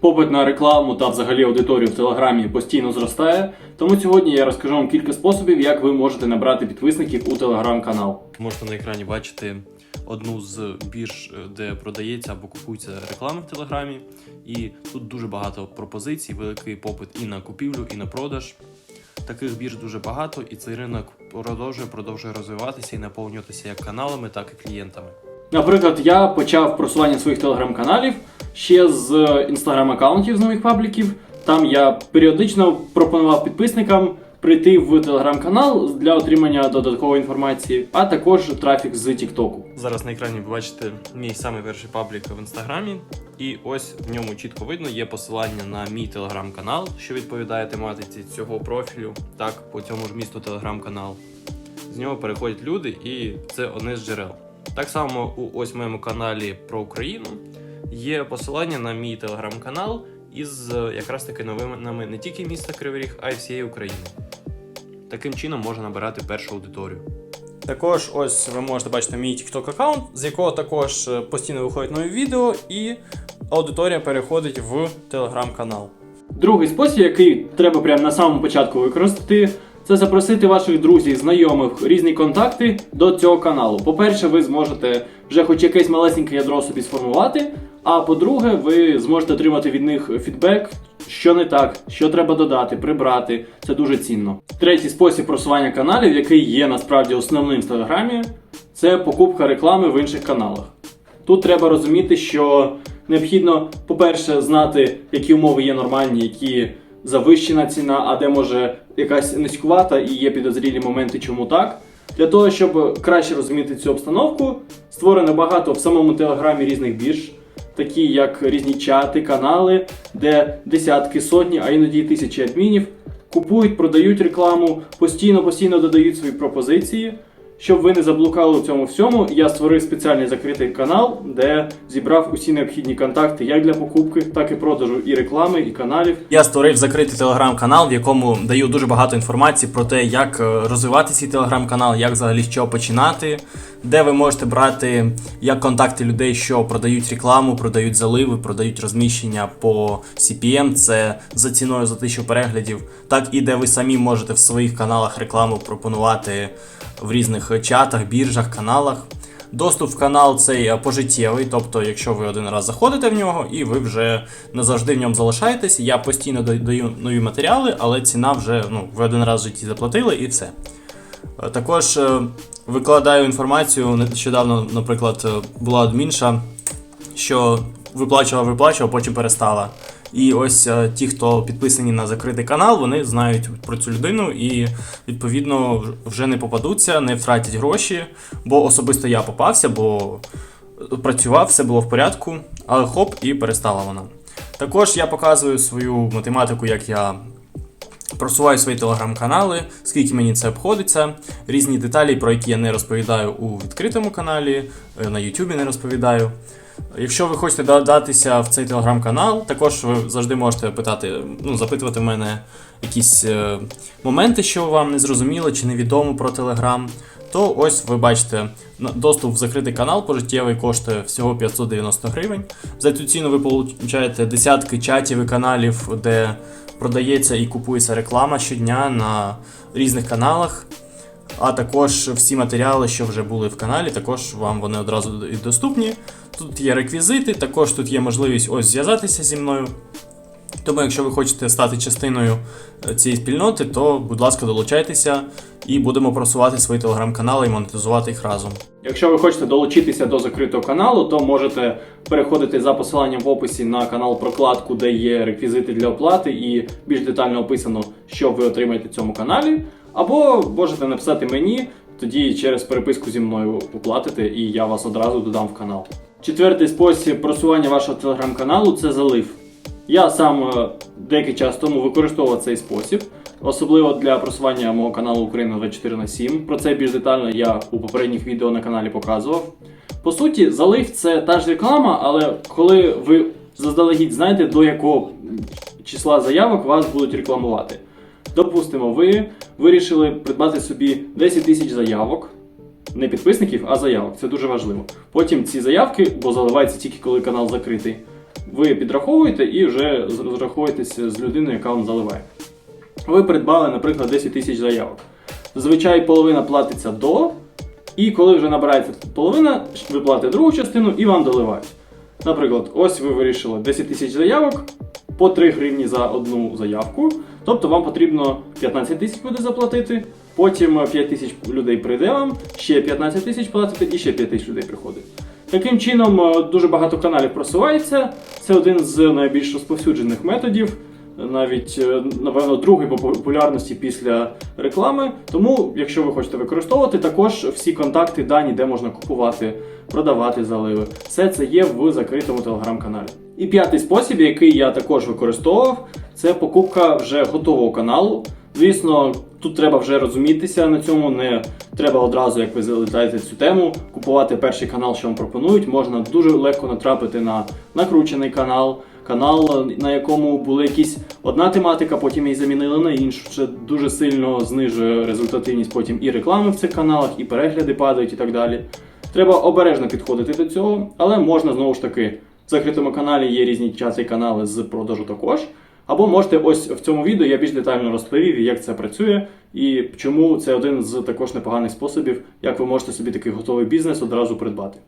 Попит на рекламу та взагалі аудиторію в Телеграмі постійно зростає. Тому сьогодні я розкажу вам кілька способів, як ви можете набрати підписників у телеграм-канал. Можете на екрані бачити одну з бірж, е, де продається або купується реклама в Телеграмі. І тут дуже багато пропозицій, великий попит і на купівлю, і на продаж. Таких бірж дуже багато, і цей ринок продовжує продовжує розвиватися і наповнюватися як каналами, так і клієнтами. Наприклад, я почав просування своїх телеграм-каналів ще з інстаграм-аккаунтів з нових пабліків. Там я періодично пропонував підписникам прийти в телеграм-канал для отримання додаткової інформації, а також трафік з Тіктоку. Зараз на екрані ви бачите мій самий перший паблік в інстаграмі, і ось в ньому чітко видно є посилання на мій телеграм-канал, що відповідає тематиці цього профілю. Так, по цьому ж місту телеграм-канал. З нього переходять люди, і це одне з джерел. Так само у ось моєму каналі про Україну є посилання на мій телеграм-канал із е, якраз таки новинами не тільки міста Кривий Ріг, а й всієї України. Таким чином можна набирати першу аудиторію. Також ось ви можете бачити мій TikTok аккаунт, з якого також е, постійно виходять нові відео, і аудиторія переходить в телеграм-канал. Другий спосіб, який треба прямо на самому початку використати, це запросити ваших друзів, знайомих, різні контакти до цього каналу. По-перше, ви зможете вже хоч якесь малесеньке ядро собі сформувати. А по-друге, ви зможете отримати від них фідбек, що не так, що треба додати, прибрати. Це дуже цінно. Третій спосіб просування каналів, який є насправді основним в Телеграмі, це покупка реклами в інших каналах. Тут треба розуміти, що необхідно, по-перше, знати, які умови є нормальні, які завищена ціна, а де може якась низькувата і є підозрілі моменти, чому так. Для того, щоб краще розуміти цю обстановку, створено багато в самому телеграмі різних бірж, такі як різні чати, канали, де десятки, сотні, а іноді і тисячі адмінів купують, продають рекламу, постійно постійно додають свої пропозиції. Щоб ви не заблукали у цьому всьому, я створив спеціальний закритий канал, де зібрав усі необхідні контакти як для покупки, так і продажу і реклами, і каналів. Я створив закритий телеграм-канал, в якому даю дуже багато інформації про те, як е, розвивати свій телеграм-канал, як взагалі з чого починати, де ви можете брати як контакти людей, що продають рекламу, продають заливи, продають розміщення по CPM, це за ціною за тисячу переглядів, так і де ви самі можете в своїх каналах рекламу пропонувати в різних чатах, біржах, каналах. Доступ в канал цей е, пожиттєвий, тобто, якщо ви один раз заходите в нього і ви вже назавжди в ньому залишаєтесь. Я постійно даю нові матеріали, але ціна вже ну, ви один раз в житті заплатили і все. Е, Також е, викладаю інформацію. Нещодавно, наприклад, була адмінша, що виплачувала, виплачувала, потім перестала. І ось е, ті, хто підписані на закритий канал, вони знають про цю людину і відповідно вже не попадуться, не втратять гроші. Бо особисто я попався, бо працював, все було в порядку, але хоп, і перестала вона. Також я показую свою математику, як я просуваю свої телеграм-канали, скільки мені це обходиться, різні деталі, про які я не розповідаю у відкритому каналі, е, на Ютубі не розповідаю. Якщо ви хочете додатися в цей телеграм-канал, також ви завжди можете питати, ну, запитувати в мене якісь е, моменти, що вам не зрозуміло чи невідомо про телеграм. То ось ви бачите, доступ в закритий канал пожиттєвий коштує всього 590 гривень. За цю ціну ви получаєте десятки чатів і каналів, де продається і купується реклама щодня на різних каналах. А також всі матеріали, що вже були в каналі, також вам вони одразу доступні. Тут є реквізити, також тут є можливість ось зв'язатися зі мною. Тому, якщо ви хочете стати частиною е, цієї спільноти, то, будь ласка, долучайтеся і будемо просувати свої телеграм-канали і монетизувати їх разом. Якщо ви хочете долучитися до закритого каналу, то можете переходити за посиланням в описі на канал Прокладку, де є реквізити для оплати і більш детально описано, що ви отримаєте в цьому каналі. Або можете написати мені, тоді через переписку зі мною оплатите, і я вас одразу додам в канал. Четвертий спосіб просування вашого телеграм-каналу це залив. Я сам е, деякий час тому використовував цей спосіб, особливо для просування мого каналу Україна 24 на 7. Про це більш детально я у попередніх відео на каналі показував. По суті, залив це та ж реклама, але коли ви заздалегідь знаєте, до якого числа заявок вас будуть рекламувати. Допустимо, ви вирішили придбати собі 10 тисяч заявок. Не підписників, а заявок. Це дуже важливо. Потім ці заявки, бо заливаються тільки коли канал закритий, ви підраховуєте і вже розраховуєтеся з людиною, яка вам заливає. Ви придбали, наприклад, 10 тисяч заявок. Зазвичай половина платиться до, і коли вже набирається половина, ви платите другу частину і вам доливають. Наприклад, ось ви вирішили 10 тисяч заявок по 3 гривні за одну заявку. Тобто вам потрібно 15 тисяч буде заплатити, потім 5 тисяч людей прийде вам, ще 15 тисяч платите і ще 5 тисяч людей приходить. Таким чином, е, дуже багато каналів просувається. Це один з найбільш розповсюджених методів, навіть, е, напевно, другий по популярності після реклами. Тому, якщо ви хочете використовувати, також всі контакти, дані, де можна купувати, продавати заливи, все це є в закритому телеграм-каналі. І п'ятий спосіб, який я також використовував, це покупка вже готового каналу. Звісно, тут треба вже розумітися на цьому. Не треба одразу, як ви залітаєте цю тему, купувати перший канал, що вам пропонують. Можна дуже легко натрапити на накручений канал, канал, на якому була якісь одна тематика, потім її замінили на іншу. Це дуже сильно знижує результативність потім і реклами в цих каналах, і перегляди падають, і так далі. Треба обережно підходити до цього, але можна знову ж таки в закритому каналі є різні часи канали з продажу також. Або можете ось в цьому відео я більш детально розповів, як це працює, і чому це один з також непоганих способів, як ви можете собі такий готовий бізнес одразу придбати.